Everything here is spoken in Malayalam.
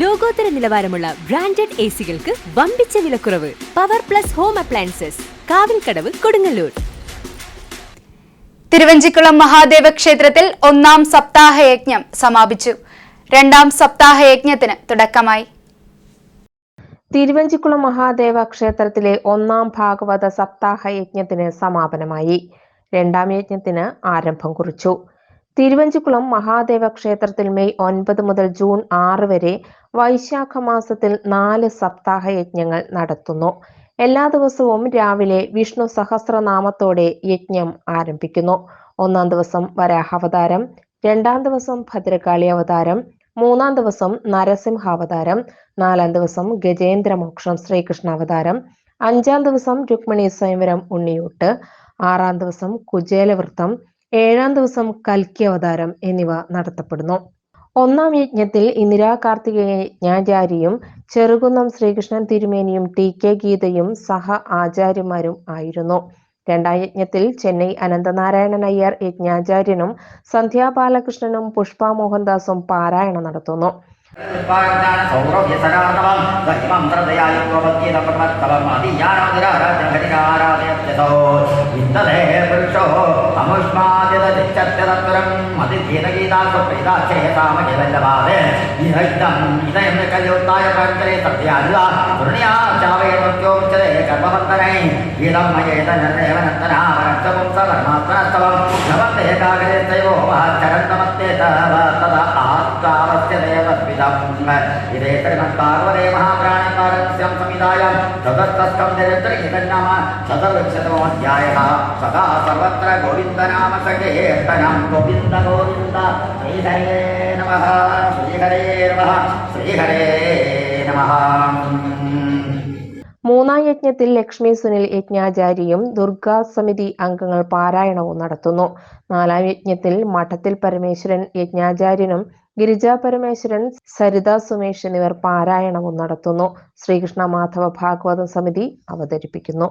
ലോകോത്തര നിലവാരമുള്ള ബ്രാൻഡഡ് എ സികൾക്ക് വമ്പിച്ച വിലക്കുറവ്. Power plus home appliances Kavilkadavu Kodungallur. Thiruvanchikulam Mahadeva ക്ഷേത്രത്തിൽ ഒന്നാം സപ്താഹ യജ്ഞം സമാപിച്ചു. രണ്ടാം സപ്താഹ യജ്ഞത്തിന് തുടക്കമായി. തിരുവഞ്ചിക്കുളം മഹാദേവ ക്ഷേത്രത്തിലെ ഒന്നാം ഭാഗവത സപ്താഹ യജ്ഞത്തിന് സമാപനമായി. രണ്ടാം യജ്ഞത്തിന് ആരംഭം കുറിച്ചു. തിരുവഞ്ചിക്കുളം മഹാദേവ ക്ഷേത്രത്തിൽ മെയ് ഒൻപത് മുതൽ ജൂൺ ആറ് വരെ വൈശാഖ മാസത്തിൽ നാല് സപ്താഹ യജ്ഞങ്ങൾ നടത്തുന്നു. എല്ലാ ദിവസവും രാവിലെ വിഷ്ണു സഹസ്രനാമത്തോടെ യജ്ഞം ആരംഭിക്കുന്നു. ഒന്നാം ദിവസം വരാഹാവതാരം രണ്ടാം ദിവസം ഭദ്രകാളി അവതാരം മൂന്നാം ദിവസം നരസിംഹാവതാരം നാലാം ദിവസം ഗജേന്ദ്രമോക്ഷം ശ്രീകൃഷ്ണ അവതാരം അഞ്ചാം ദിവസം രുക്മിണി സ്വയംവരം ഉണ്ണിയൂട്ട് ആറാം ദിവസം കുചേലവൃത്തം ഏഴാം ദിവസം കൽക്കി അവതാരം എന്നിവ നടത്തപ്പെടുന്നു. ഒന്നാം യജ്ഞത്തിൽ ഇന്ദിരാ കാർത്തികേയ യജ്ഞാചാരിയും ചെറുകുന്നം ശ്രീകൃഷ്ണൻ തിരുമേനിയും ടി കെ ഗീതയും സഹ ആചാര്യന്മാരും ആയിരുന്നു. രണ്ടാം യജ്ഞത്തിൽ ചെന്നൈ അനന്തനാരായണൻ അയ്യർ യജ്ഞാചാര്യനും സന്ധ്യാ ബാലകൃഷ്ണനും പുഷ്പ മോഹൻദാസും പാരായണം നടത്തുന്നു സൗരഭ്യസരാതമം జగదత్వరం మతి గీత గీతాసు ప్రీతాచేతామహిరజవాద ఇదం ఇదయం కలియుక్తాయ ప్రకరే సత్యాదివా. పుణ్యాచావే మృత్యోముచ్చరే కర్మవర్తనై గీతం మయేత నిర్ణయవనంతనామరక్షపుంస పరమాత్మనస్తవం నవంతే కాగరే దైవో మహాచరంతమత్తే తదా മഹാപ്രാണകാരസ്യം സദാ ഗോവിന്ദ ഗോവിന്ദ മൂന്നാം യജ്ഞത്തിൽ ലക്ഷ്മി സുനിൽ യജ്ഞാചാരിയും ദുർഗാ സമിതി അംഗങ്ങൾ പാരായണവും നടത്തുന്നു. നാലാം യജ്ഞത്തിൽ മഠത്തിൽ പരമേശ്വരൻ യജ്ഞാചാര്യനും ഗിരിജാ പരമേശ്വരൻ സരിത സുമേഷ് എന്നിവർ പാരായണവും നടത്തുന്നു. ശ്രീകൃഷ്ണ മാധവ ഭാഗവത സമിതി അവതരിപ്പിക്കുന്നു.